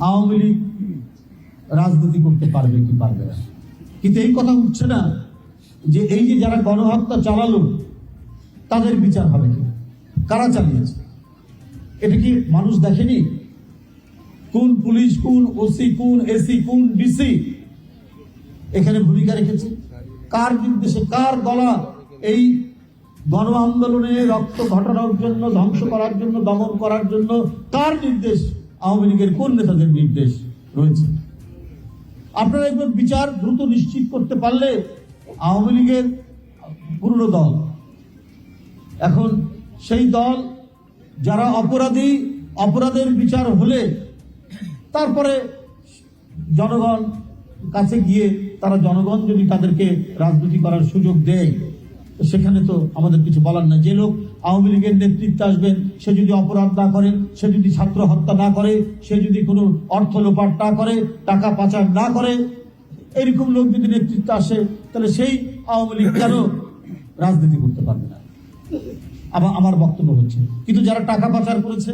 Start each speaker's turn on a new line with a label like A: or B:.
A: আওয়ামী লীগ রাজনীতি করতে পারবে কি পারবে না। কিন্তু এই কথা উঠছে না যে এই যে যারা গণহত্যা চালালো, তাদের বিচার হবে কি? কারা চালিয়েছে? এটা কি মানুষ দেখেনি? কোন পুলিশ, কোন ওসি, কোন এসি, কোন ডিসি এখানে ভূমিকা রেখেছে? কার নির্দেশে, কার গলা এই গণ আন্দোলনে রক্ত ঘটানোর জন্য, ধ্বংস করার জন্য, দমন করার জন্য কার নির্দেশ আওয়ামী লীগের কোন নেতাদের নির্দেশ রয়েছে? আপনারা একবার বিচার দ্রুত নিশ্চিত করতে পারলে আওয়ামী লীগের পুরনো দল, এখন সেই দল যারা অপরাধী, অপরাধের বিচার হলে তারপরে জনগণ কাছে গিয়ে তারা জনগণ যদি তাদেরকে রাজনীতি করার সুযোগ দেয়। সেখানে তো আমাদের কিছু বলার না যে লোক আওয়ামী লীগের নেতৃত্বে আসবেন, সে যদি অপরাধ না করে, সে যদি ছাত্র হত্যা না করে, সে যদি কোনো অর্থ লোপাট না করে, টাকা পাচার না করে, এরকম লোক যদি নেতৃত্বে আসে, তাহলে সেই আওয়ামী লীগ কেন রাজনীতি করতে পারবে না? আমার আমার বক্তব্য হচ্ছে, কিন্তু যারা টাকা পাচার করেছে